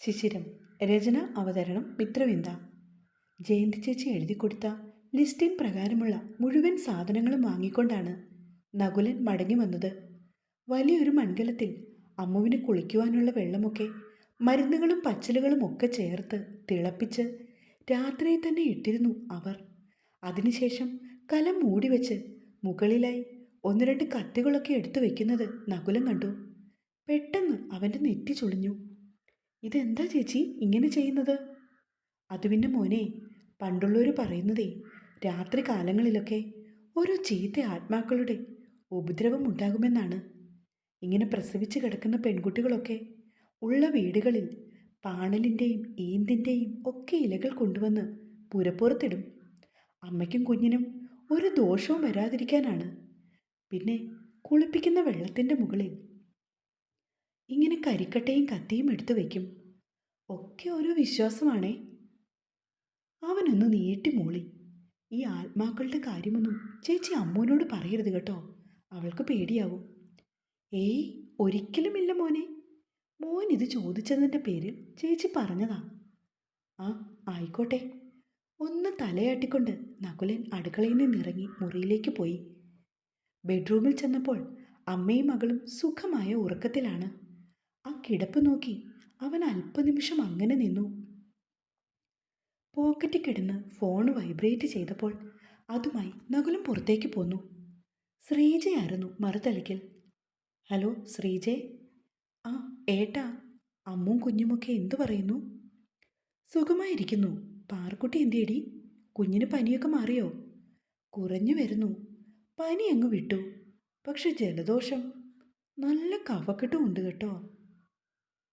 ശിശിരം രചന അവതരണം മിത്രവിന്ദ ജയന്തി ചേച്ചി എഴുതി കൊടുത്ത ലിസ്റ്റിൻ പ്രകാരമുള്ള മുഴുവൻ സാധനങ്ങളും വാങ്ങിക്കൊണ്ടാണ് നകുലൻ മടങ്ങി വന്നത്. വലിയൊരു മൺകലത്തിൽ അമ്മുവിന് കുളിക്കുവാനുള്ള വെള്ളമൊക്കെ മരുന്നുകളും പച്ചിലുകളും ഒക്കെ ചേർത്ത് തിളപ്പിച്ച് രാത്രിയിൽ തന്നെ ഇട്ടിരുന്നു അവർ. അതിനുശേഷം കലം മൂടിവെച്ച് മുകളിലായി ഒന്ന് രണ്ട് കത്തികളൊക്കെ എടുത്തു വയ്ക്കുന്നത് നകുലം കണ്ടു. പെട്ടെന്ന് അവന്റെ നെറ്റി ചുളിഞ്ഞു. ഇതെന്താ ചേച്ചി ഇങ്ങനെ ചെയ്യുന്നത്? അത് പിന്നെ മോനെ പണ്ടുള്ളവർ പറയുന്നതേ രാത്രി കാലങ്ങളിലൊക്കെ ഓരോ ചീത്ത ആത്മാക്കളുടെ ഉപദ്രവം ഉണ്ടാകുമെന്നാണ്. ഇങ്ങനെ പ്രസവിച്ച് കിടക്കുന്ന പെൺകുട്ടികളൊക്കെ ഉള്ള വീടുകളിൽ പാണലിന്റെയും ഈന്തിന്റെയും ഒക്കെ ഇലകൾ കൊണ്ടുവന്ന് പുരപ്പുറത്തിടും. അമ്മയ്ക്കും കുഞ്ഞിനും ഒരു ദോഷവും വരാതിരിക്കാനാണ്. പിന്നെ കുളിപ്പിക്കുന്ന വെള്ളത്തിന്റെ മുകളിൽ ഇങ്ങനെ കരിക്കട്ടയും കത്തിയും എടുത്തു വയ്ക്കും. ഒക്കെ ഒരു വിശ്വാസമാണേ. അവനൊന്ന് നീട്ടി മൂളി. ഈ ആത്മാക്കളുടെ കാര്യമൊന്നും ചേച്ചി അമ്മൂനോട് പറയരുത് കേട്ടോ. അവൾക്ക് പേടിയാവും. ഏയ് ഒരിക്കലുമില്ല മോനെ. മോൻ ഇത് ചോദിച്ചതിന്റെ പേരിൽ ചേച്ചി പറഞ്ഞതാ. ആ ആയിക്കോട്ടെ. ഒന്ന് തലയാട്ടിക്കൊണ്ട് നകുലൻ അടുക്കളയിൽ നിന്നിറങ്ങി മുറിയിലേക്ക് പോയി. ബെഡ്റൂമിൽ ചെന്നപ്പോൾ അമ്മയും മകളും സുഖമായ ഉറക്കത്തിലാണ്. ആ കിടപ്പ് നോക്കി അവൻ അല്പനിമിഷം അങ്ങനെ നിന്നു. പോക്കറ്റിൽ കിടന്ന് ഫോൺ വൈബ്രേറ്റ് ചെയ്തപ്പോൾ അതുമായി നകുലും പുറത്തേക്ക് പോന്നു. ശ്രീജയായിരുന്നു മറുതലയ്ക്കൽ. ഹലോ ശ്രീജെ? ആ ഏട്ടാ അമ്മും കുഞ്ഞുമൊക്കെ എന്തു പറയുന്നു? സുഖമായിരിക്കുന്നു. പാർക്കുട്ടി എന്തിയടി? കുഞ്ഞിന് പനിയൊക്കെ മാറിയോ? കുറഞ്ഞു വരുന്നു. പനി അങ്ങ് വിട്ടു. പക്ഷെ ജലദോഷം. നല്ല കഫക്കെട്ടും ഉണ്ട് കേട്ടോ.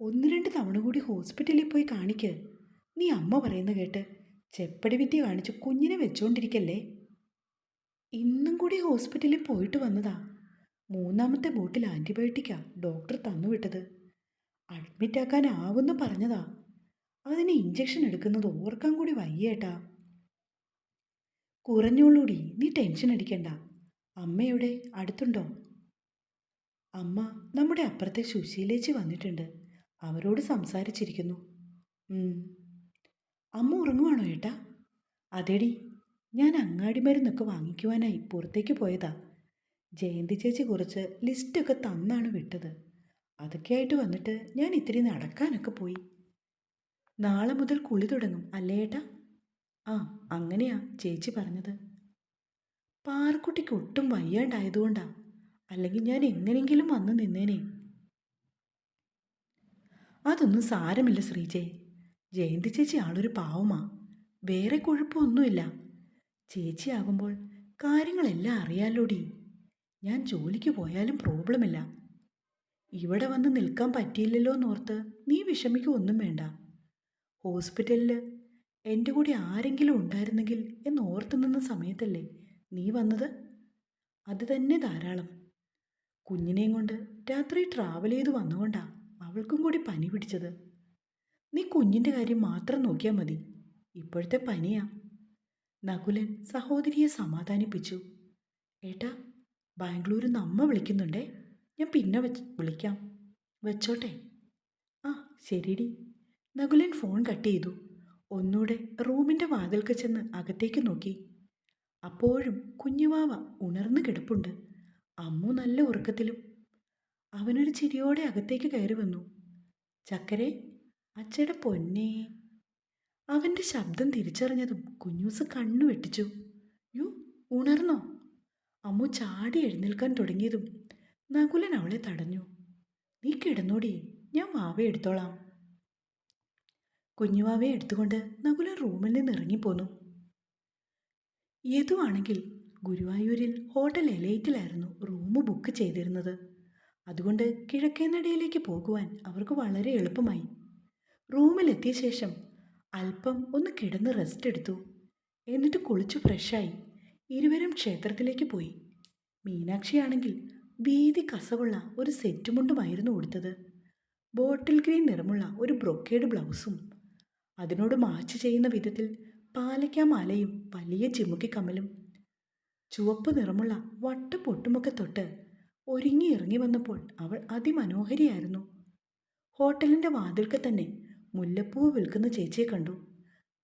ഒന്ന് രണ്ട് തവണ കൂടി ഹോസ്പിറ്റലിൽ പോയി കാണിക്ക്. നീ അമ്മ പറയുന്ന കേട്ട് ചെപ്പടി വിദ്യ കാണിച്ച് കുഞ്ഞിനെ വെച്ചുകൊണ്ടിരിക്കല്ലേ ഇന്നും കൂടി ഹോസ്പിറ്റലിൽ പോയിട്ട് വന്നതാ. മൂന്നാമത്തെ ബോട്ടിൽ ആന്റിബയോട്ടിക്കാ ഡോക്ടർ തന്നുവിട്ടത് അഡ്മിറ്റാക്കാനാവുമെന്ന് പറഞ്ഞതാ. അതിന് ഇഞ്ചക്ഷൻ എടുക്കുന്നത് ഓർക്കാൻ കൂടി വയ്യേട്ടാ. കുറഞ്ഞോളൂടി നീ ടെൻഷൻ അടിക്കണ്ട. അമ്മയുടെ അടുത്തുണ്ടോ? അമ്മ നമ്മുടെ അപ്പുറത്തെ സുശീലേച്ചി വന്നിട്ടുണ്ട്. അവരോട് സംസാരിച്ചിരിക്കുന്നു. അമ്മ ഉറങ്ങുവാണോ ഏട്ടാ? അതെടി ഞാൻ അങ്ങാടി മരുന്നൊക്കെ വാങ്ങിക്കുവാനായി പുറത്തേക്ക് പോയതാ. ജയന്തി ചേച്ചി കുറച്ച് ലിസ്റ്റൊക്കെ തന്നാണ് വിട്ടത്. അതൊക്കെയായിട്ട് വന്നിട്ട് ഞാൻ ഇത്തിരി നടക്കാനൊക്കെ പോയി. നാളെ മുതൽ കുളി തുടങ്ങും അല്ലേ ഏട്ടാ? ആ അങ്ങനെയാ ചേച്ചി പറഞ്ഞത്. പാറക്കുട്ടിക്ക് ഒട്ടും വയ്യാണ്ടായതുകൊണ്ടാ. അല്ലെങ്കിൽ ഞാൻ എങ്ങനെയെങ്കിലും വന്ന് നിന്നേനെ. അതൊന്നും സാരമില്ല ശ്രീജയ്. ജയന്തി ചേച്ചി ആളൊരു പാവമാ. വേറെ കുഴപ്പമൊന്നുമില്ല. ചേച്ചിയാകുമ്പോൾ കാര്യങ്ങളെല്ലാം അറിയാലോടി. ഞാൻ ജോലിക്ക് പോയാലും പ്രോബ്ലമില്ല. ഇവിടെ വന്ന് നിൽക്കാൻ പറ്റിയില്ലല്ലോ എന്നോർത്ത് നീ വിഷമിക്കൊന്നും വേണ്ട. ഹോസ്പിറ്റലിൽ എന്റെ കൂടെ ആരെങ്കിലും ഉണ്ടായിരുന്നെങ്കിൽ എന്ന് ഓർത്ത് നിന്ന സമയത്തല്ലേ നീ വന്നത്? അത് തന്നെ ധാരാളം. കുഞ്ഞിനെയും കൊണ്ട് രാത്രി ട്രാവൽ ചെയ്ത് വന്നുകൊണ്ടാ. അവൾക്കും കൂടി പനി പിടിച്ചത്. നീ കുഞ്ഞിന്റെ കാര്യം മാത്രം നോക്കിയാൽ മതി. ഇപ്പോഴത്തെ പനിയാ. നകുലൻ സഹോദരിയെ സമാധാനിപ്പിച്ചു. ഏട്ടാ ബാംഗ്ലൂരിൽ നിന്ന് അമ്മ വിളിക്കുന്നുണ്ടേ. ഞാൻ പിന്നെ വെച്ച് വിളിക്കാം. വെച്ചോട്ടെ. ആ ശരിടി. നകുലൻ ഫോൺ കട്ട് ചെയ്തു. ഒന്നൂടെ റൂമിന്റെ വാതിൽക്ക് ചെന്ന് അകത്തേക്ക് നോക്കി. അപ്പോഴും കുഞ്ഞുവാവ ഉണർന്നു കിടപ്പുണ്ട്. അമ്മു നല്ല ഉറക്കത്തിലും അവനൊരു ചിരിയോടെ അകത്തേക്ക് കയറി വന്നു. ചക്കരെ അച്ചയുടെ പൊന്നെ. അവന്റെ ശബ്ദം തിരിച്ചറിഞ്ഞതും കുഞ്ഞൂസ് കണ്ണു വെട്ടിച്ചു. യു ഉണർന്നോ? അമ്മു ചാടി എഴുന്നേൽക്കാൻ തുടങ്ങിയതും നകുലൻ അവളെ തടഞ്ഞു. നീ കിടന്നോടി ഞാൻ വാവയെ എടുത്തോളാം. കുഞ്ഞുവാവയെ എടുത്തുകൊണ്ട് നകുലൻ റൂമിൽ നിന്ന് ഇറങ്ങിപ്പോന്നു. ഏതുവാണെങ്കിൽ ഗുരുവായൂരിൽ ഹോട്ടൽ എലൈറ്റിലായിരുന്നു റൂം ബുക്ക് ചെയ്തിരുന്നത്. അതുകൊണ്ട് കിഴക്കേനടയിലേക്ക് പോകുവാൻ അവർക്ക് വളരെ എളുപ്പമായി. റൂമിലെത്തിയ ശേഷം അല്പം ഒന്ന് കിടന്ന് റെസ്റ്റ് എടുത്തു. എന്നിട്ട് കുളിച്ചു ഫ്രഷായി ഇരുവരും ക്ഷേത്രത്തിലേക്ക് പോയി. മീനാക്ഷിയാണെങ്കിൽ വീതി കസവുള്ള ഒരു സെറ്റ് മുണ്ടുമായിരുന്നു ഉടുത്തത്. ബോട്ടിൽ ഗ്രീൻ നിറമുള്ള ഒരു ബ്രൊക്കേഡ് ബ്ലൗസും അതിനോട് മാച്ച് ചെയ്യുന്ന വിധത്തിൽ പാലയ്ക്കാമാലയും വലിയ ചിമുക്കി കമ്മലും ചുവപ്പ് നിറമുള്ള വട്ട പൊട്ടുമൊക്കെ തൊട്ട് ഒരുങ്ങി ഇറങ്ങി വന്നപ്പോൾ അവൾ അതിമനോഹരിയായിരുന്നു. ഹോട്ടലിന്റെ വാതിൽക്ക് തന്നെ മുല്ലപ്പൂവ് വിൽക്കുന്ന ചേച്ചിയെ കണ്ടു.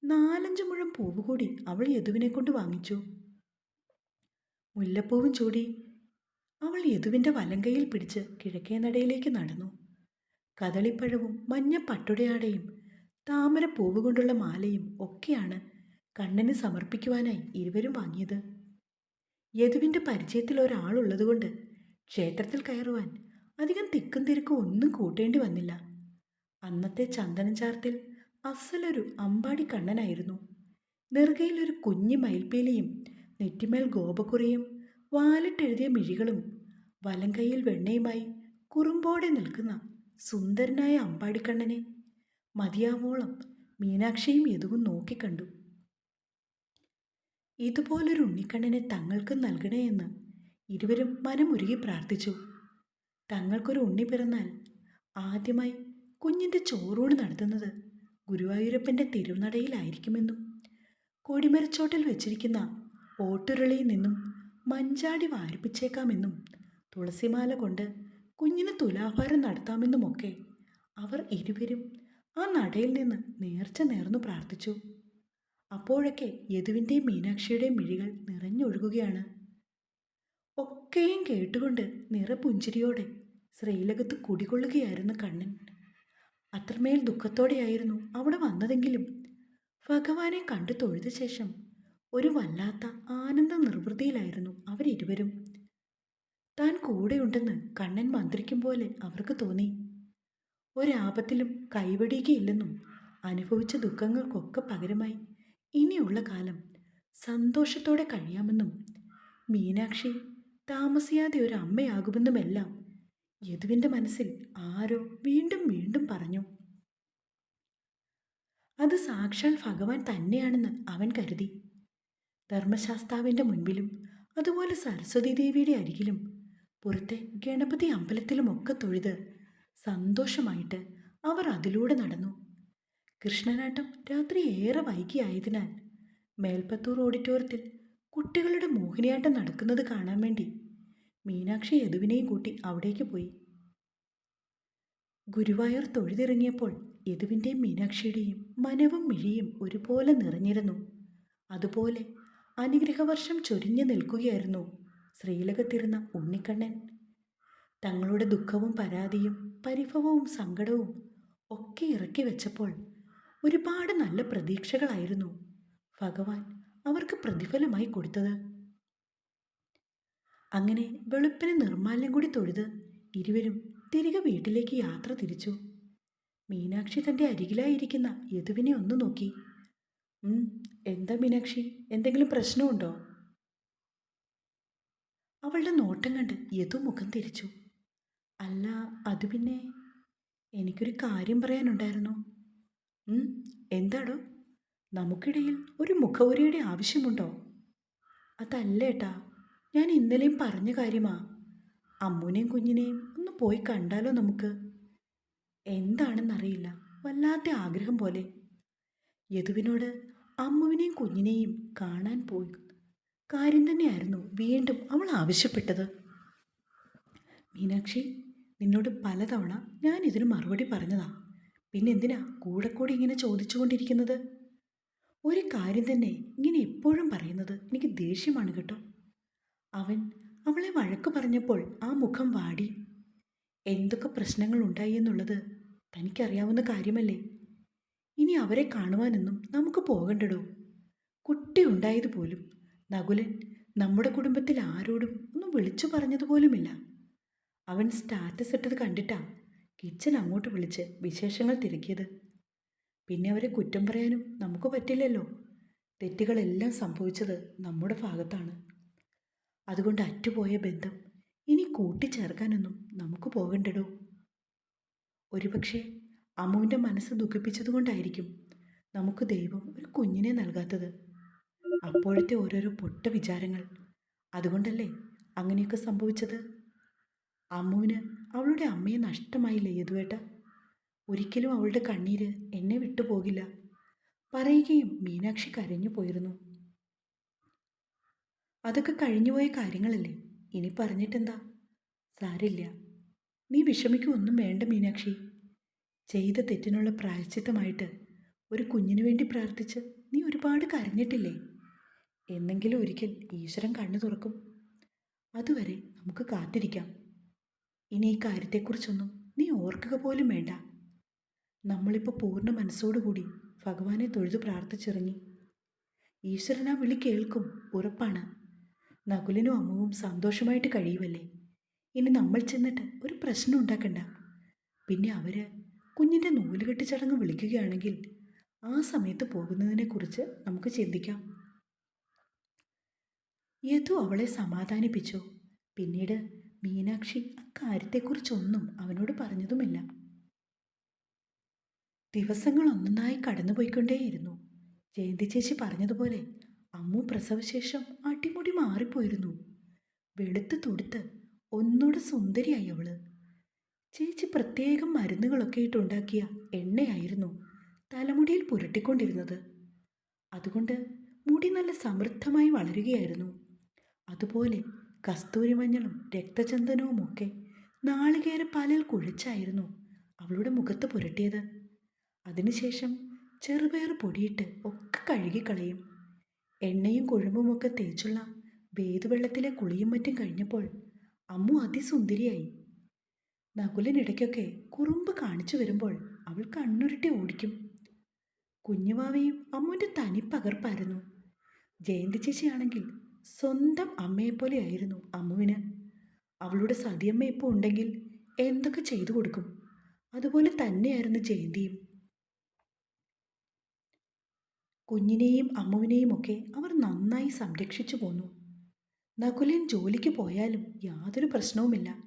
നാലഞ്ച് മുഴം പൂവ് കൂടി അവൾ യദുവിനെ കൊണ്ട് വാങ്ങിച്ചു. മുല്ലപ്പൂവും ചൂടി. അവൾ യദുവിന്റെ വലങ്കയിൽ പിടിച്ച് കിഴക്കേ നടയിലേക്ക് നടന്നു. കദളിപ്പഴവും മഞ്ഞ പട്ടുടയാടയും താമരപ്പൂവ് കൊണ്ടുള്ള മാലയും ഒക്കെയാണ് കണ്ണന് സമർപ്പിക്കുവാനായി ഇരുവരും വാങ്ങിയത്. യദുവിന്റെ പരിചയത്തിൽ ഒരാളുള്ളതുകൊണ്ട് ക്ഷേത്രത്തിൽ കയറുവാൻ അധികം തിക്കും തിരക്കും ഒന്നും കൂട്ടേണ്ടി വന്നില്ല. അന്നത്തെ ചന്ദനം ചാർത്തിൽ അസലൊരു അമ്പാടി കണ്ണനായിരുന്നു. നെറുകയിലൊരു കുഞ്ഞു മയിൽപ്പീലിയും നെറ്റിമേൽ ഗോപക്കുറിയും വാലിട്ടെഴുതിയ മിഴികളും വലങ്കൈയിൽ വെണ്ണയുമായി കുറുമ്പോടെ നിൽക്കുന്ന സുന്ദരനായ അമ്പാടിക്കണ്ണനെ മതിയാവോളം മീനാക്ഷിയും യദുവും നോക്കിക്കണ്ടു. ഇതുപോലൊരു ഉണ്ണിക്കണ്ണനെ തങ്ങൾക്കും നൽകണേ എന്ന് ഇരുവരും മനമുരുകി പ്രാർത്ഥിച്ചു. തങ്ങൾക്കൊരു ഉണ്ണി പിറന്നാൽ ആദ്യമായി കുഞ്ഞിന്റെ ചോറൂണ് നടത്തുന്നത് ഗുരുവായൂരപ്പന്റെ തിരുനടയിലായിരിക്കുമെന്നും കൊടിമരച്ചോട്ടിൽ വെച്ചിരിക്കുന്ന ഓട്ടുരുളിയിൽ നിന്നും മഞ്ചാടി വാരിപ്പിച്ചേക്കാമെന്നും തുളസിമാല കൊണ്ട് കുഞ്ഞിന് തുലാഭാരം നടത്താമെന്നുമൊക്കെ അവർ ഇരുവരും ആ നടയിൽ നിന്ന് നേർച്ച നേർന്നു പ്രാർത്ഥിച്ചു. അപ്പോഴൊക്കെ യദുവിന്റെയും മീനാക്ഷിയുടെയും മിഴികൾ നിറഞ്ഞൊഴുകുകയാണ്. ഒക്കെയും കേട്ടുകൊണ്ട് നിറപുഞ്ചിരിയോടെ ശ്രീലകത്ത് കുടികൊള്ളുകയായിരുന്നു കണ്ണൻ. അത്രമേൽ ദുഃഖത്തോടെയായിരുന്നു അവിടെ വന്നതെങ്കിലും ഭഗവാനെ കണ്ടു തൊഴുത ശേഷം ഒരു വല്ലാത്ത ആനന്ദ നിർവൃതിയിലായിരുന്നു അവരിരുവരും. താൻ കൂടെയുണ്ടെന്ന് കണ്ണൻ മന്ത്രിക്കും പോലെ അവർക്ക് തോന്നി. ഒരാപത്തിലും കൈവടിയുകയില്ലെന്നും അനുഭവിച്ച ദുഃഖങ്ങൾക്കൊക്കെ പകരമായി ഇനിയുള്ള കാലം സന്തോഷത്തോടെ കഴിയാമെന്നും മീനാക്ഷി താമസിയാതെ ഒരു അമ്മയാകുമെന്നുമെല്ലാം യദുവിന്റെ മനസ്സിൽ ആരോ വീണ്ടും വീണ്ടും പറഞ്ഞു. അത് സാക്ഷാൽ ഭഗവാൻ തന്നെയാണെന്ന് അവൻ കരുതി. ധർമ്മശാസ്താവിന്റെ മുൻപിലും അതുപോലെ സരസ്വതി ദേവിയുടെ അരികിലും പുറത്തെ ഗണപതി അമ്പലത്തിലുമൊക്കെ തൊഴുത് സന്തോഷമായിട്ട് അവർ അതിലൂടെ നടന്നു. കൃഷ്ണനാട്ടം രാത്രി ഏറെ വൈകിയായതിനാൽ മേൽപ്പത്തൂർ ഓഡിറ്റോറിയത്തിൽ കുട്ടികളുടെ മോഹിനിയാട്ടം നടക്കുന്നത് കാണാൻ വേണ്ടി മീനാക്ഷി യദുവിനെയും കൂട്ടി അവിടേക്ക് പോയി. ഗുരുവായൂർ തൊഴുതിറങ്ങിയപ്പോൾ യദുവിന്റെയും മീനാക്ഷിയുടെയും മനവും മിഴിയും ഒരുപോലെ നിറഞ്ഞിരുന്നു. അതുപോലെ അനുഗ്രഹവർഷം ചൊരിഞ്ഞു നിൽക്കുകയായിരുന്നു ശ്രീലകത്തിരുന്ന ഉണ്ണിക്കണ്ണൻ. തങ്ങളുടെ ദുഃഖവും പരാതിയും പരിഭവവും സങ്കടവും ഒക്കെ ഇറക്കി വെച്ചപ്പോൾ ഒരുപാട് നല്ല പ്രതീക്ഷകളായിരുന്നു. ഭഗവാൻ അവർക്ക് പ്രതിഫലമായി കൊടുത്തത്? അങ്ങനെ വെളുപ്പിന് നിർമ്മാല്യം കൂടി തൊഴുത് ഇരുവരും തിരികെ വീട്ടിലേക്ക് യാത്ര തിരിച്ചു. മീനാക്ഷി തന്റെ അരികിലായിരിക്കുന്ന യദുവിനെ ഒന്ന് നോക്കി. "ഉം, എന്താ മീനാക്ഷി? എന്തെങ്കിലും പ്രശ്നമുണ്ടോ? അവളുടെ നോട്ടം കണ്ട് യദു മുഖം തിരിച്ചു. അല്ല അത് പിന്നെ എനിക്കൊരു കാര്യം പറയാനുണ്ടായിരുന്നു. "ഉം, എന്താടോ? നമുക്കിടയിൽ ഒരു മുഖവുരയുടെ ആവശ്യമുണ്ടോ? അതല്ലേട്ടാ ഞാൻ ഇന്നലെയും പറഞ്ഞ കാര്യമാ. അമ്മുനെയും കുഞ്ഞിനെയും ഒന്ന് പോയി കണ്ടാലോ നമുക്ക്? എന്താണെന്നറിയില്ല വല്ലാത്ത ആഗ്രഹം പോലെ. യദുവിനോട് അമ്മുവിനെയും കുഞ്ഞിനെയും കാണാൻ പോയി. കാര്യം തന്നെയായിരുന്നു വീണ്ടും അവൾ ആവശ്യപ്പെട്ടത്. മീനാക്ഷി നിന്നോട് പലതവണ ഞാൻ ഇതിന് മറുപടി പറഞ്ഞതാ. പിന്നെ എന്തിനാ കൂടെ കൂടി ഇങ്ങനെ ചോദിച്ചുകൊണ്ടിരിക്കുന്നത്? ഒരു കാര്യം തന്നെ ഇങ്ങനെ എപ്പോഴും പറയുന്നത് എനിക്ക് ദേഷ്യമാണ് കേട്ടോ. അവൻ അവളെ വഴക്ക് പറഞ്ഞപ്പോൾ ആ മുഖം വാടി. എന്തൊക്കെ പ്രശ്നങ്ങൾ ഉണ്ടായി എന്നുള്ളത് തനിക്കറിയാവുന്ന കാര്യമല്ലേ? ഇനി അവരെ കാണുവാനൊന്നും നമുക്ക് പോകണ്ടടോ? കുട്ടി ഉണ്ടായത് പോലും നകുലൻ നമ്മുടെ കുടുംബത്തിൽ ആരോടും ഒന്നും വിളിച്ചു പറഞ്ഞതുപോലുമില്ല അവൻ സ്റ്റാറ്റസ് ഇട്ടത് കണ്ടിട്ടാ കിച്ചൻ അങ്ങോട്ട് വിളിച്ച് വിശേഷങ്ങൾ തിരക്കിയത്. പിന്നെ അവരെ കുറ്റം പറയാനും നമുക്ക് പറ്റില്ലല്ലോ. തെറ്റുകളെല്ലാം സംഭവിച്ചത് നമ്മുടെ ഭാഗത്താണ്. അതുകൊണ്ട് അറ്റുപോയ ബന്ധം ഇനി കൂട്ടിച്ചേർക്കാനൊന്നും നമുക്ക് പോകണ്ടടോ? ഒരുപക്ഷെ അമ്മുവിന്റെ മനസ്സ് ദുഃഖിപ്പിച്ചതുകൊണ്ടായിരിക്കും നമുക്ക് ദൈവം ഒരു കുഞ്ഞിനെ നൽകാത്തത്. അപ്പോഴത്തെ ഓരോരോ പൊട്ട വിചാരങ്ങൾ. അതുകൊണ്ടല്ലേ അങ്ങനെയൊക്കെ സംഭവിച്ചത്? അമ്മുവിന് അവളുടെ അമ്മയെ നഷ്ടമായില്ലേ യദുവേട്ട? ഒരിക്കലും അവളുടെ കണ്ണീര് എന്നെ വിട്ടുപോകില്ല പറയുകയും മീനാക്ഷി കരഞ്ഞു പോയിരുന്നു. അതൊക്കെ കഴിഞ്ഞുപോയ കാര്യങ്ങളല്ലേ? ഇനി പറഞ്ഞിട്ടെന്താ? സാരില്ല. നീ വിഷമിക്കൊന്നും വേണ്ട മീനാക്ഷി. ചെയ്ത തെറ്റിനുള്ള പ്രായശ്ചിത്തമായിട്ട് ഒരു കുഞ്ഞിനു വേണ്ടി പ്രാർത്ഥിച്ച് നീ ഒരുപാട് കരഞ്ഞിട്ടില്ലേ? എന്നെങ്കിലും ഒരിക്കൽ ഈശ്വരൻ കണ്ണു തുറക്കും. അതുവരെ നമുക്ക് കാത്തിരിക്കാം. ഇനി ഈ കാര്യത്തെക്കുറിച്ചൊന്നും നീ ഓർക്കുക പോലും വേണ്ട. നമ്മളിപ്പോൾ പൂർണ മനസ്സോടുകൂടി ഭഗവാനെ തൊഴുതു പ്രാർത്ഥിച്ചിറങ്ങി. ഈശ്വരൻ ആ വിളി കേൾക്കും ഉറപ്പാണ്. നകുലിനും അമ്മുവും സന്തോഷമായിട്ട് കഴിയുമല്ലേ? ഇനി നമ്മൾ ചെന്നിട്ട് ഒരു പ്രശ്നം ഉണ്ടാക്കണ്ട. പിന്നെ അവർ കുഞ്ഞിന്റെ നൂലുകെട്ട് ചടങ്ങ് വിളിക്കുകയാണെങ്കിൽ ആ സമയത്ത് പോകുന്നതിനെക്കുറിച്ച് നമുക്ക് ചിന്തിക്കാം. യദു അവളെ സമാധാനിപ്പിച്ചു. പിന്നീട് മീനാക്ഷി അക്കാര്യത്തെക്കുറിച്ചൊന്നും അവനോട് പറഞ്ഞതുമില്ല. ദിവസങ്ങൾ ഒന്നൊന്നായി കടന്നുപോയിക്കൊണ്ടേയിരുന്നു. ജയന്തി ചേച്ചി പറഞ്ഞതുപോലെ അമ്മു പ്രസവശേഷം അടിമുടി മാറിപ്പോയിരുന്നു. വെളുത്ത് തുടുത്ത് ഒന്നുകൂടെ സുന്ദരിയായി അവൾ. ചേച്ചി പ്രത്യേകം മരുന്നുകളൊക്കെ ഇട്ടുണ്ടാക്കിയ എണ്ണയായിരുന്നു തലമുടിയിൽ പുരട്ടിക്കൊണ്ടിരുന്നത്. അതുകൊണ്ട് മുടി നല്ല സമൃദ്ധമായി വളരുകയായിരുന്നു. അതുപോലെ കസ്തൂരി മഞ്ഞളും രക്തചന്ദനവും ഒക്കെ നാളികേര പാലിൽ കുഴിച്ചായിരുന്നു അവളുടെ മുഖത്ത് പുരട്ടിയത്. അതിനുശേഷം ചെറുപയർ പൊടിയിട്ട് ഒക്കെ കഴുകിക്കളയും എണ്ണയും കുഴമ്പുമൊക്കെ തേച്ചുള്ള വേതുവെള്ളത്തിലെ കുളിയും മറ്റും കഴിഞ്ഞപ്പോൾ അമ്മു അതിസുന്ദരിയായി. നകുലിനിടയ്ക്കൊക്കെ കുറുമ്പ് കാണിച്ചു വരുമ്പോൾ അവൾ കണ്ണുരുട്ടി ഓടിക്കും. കുഞ്ഞുവാവയും അമ്മുവിന്റെ തനിപ്പകർപ്പായിരുന്നു ജയന്തി ചേച്ചിയാണെങ്കിൽ സ്വന്തം അമ്മയെപ്പോലെയായിരുന്നു അമ്മുവിന്. അവളുടെ സതിയമ്മ ഇപ്പോൾ ഉണ്ടെങ്കിൽ എന്തൊക്കെ ചെയ്തു കൊടുക്കും? അതുപോലെ തന്നെയായിരുന്നു ജയന്തിയും. കുഞ്ഞിനെയും അമ്മുവിനെയും ഒക്കെ അവർ നന്നായി സംരക്ഷിച്ചു പോന്നു. നകുലൻ ജോലിക്ക് പോയാലും യാതൊരു പ്രശ്നവുമില്ല.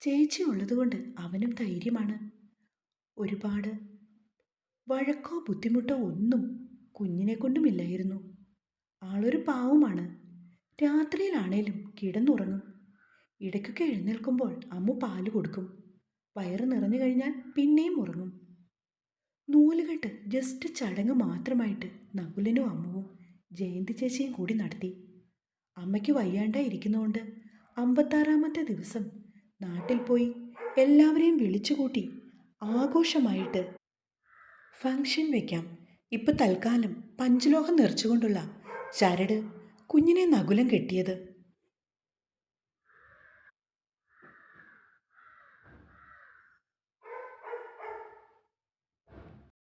ചേച്ചി ഉള്ളതുകൊണ്ട് അവനും ധൈര്യമാണ്. ഒരുപാട് വഴക്കോ ബുദ്ധിമുട്ടോ ഒന്നും കുഞ്ഞിനെ കൊണ്ടുമില്ലായിരുന്നു ആളൊരു പാവമാണ്. രാത്രിയിലാണേലും കിടന്നുറങ്ങും. ഇടയ്ക്കൊക്കെ എഴുന്നേൽക്കുമ്പോൾ അമ്മു പാൽ കൊടുക്കും. വയറ് നിറഞ്ഞു കഴിഞ്ഞാൽ പിന്നെയും ഉറങ്ങും. നൂലുകെട്ട് ജസ്റ്റ് ചടങ്ങ് മാത്രമായിട്ട് നകുലനും അമ്മുവും ജയന്തി ചേച്ചിയും കൂടി നടത്തി. അമ്മയ്ക്ക് വയ്യാണ്ടായിരിക്കുന്നതുകൊണ്ട് അമ്പത്താറാമത്തെ ദിവസം നാട്ടിൽ പോയി എല്ലാവരെയും വിളിച്ചുകൂട്ടി ആഘോഷമായിട്ട് ഫങ്ഷൻ വയ്ക്കാം ഇപ്പം തൽക്കാലം പഞ്ചലോഹം നിറച്ചുകൊണ്ടുള്ള ചരട് കുഞ്ഞിനെ നകുലം കെട്ടിയത്.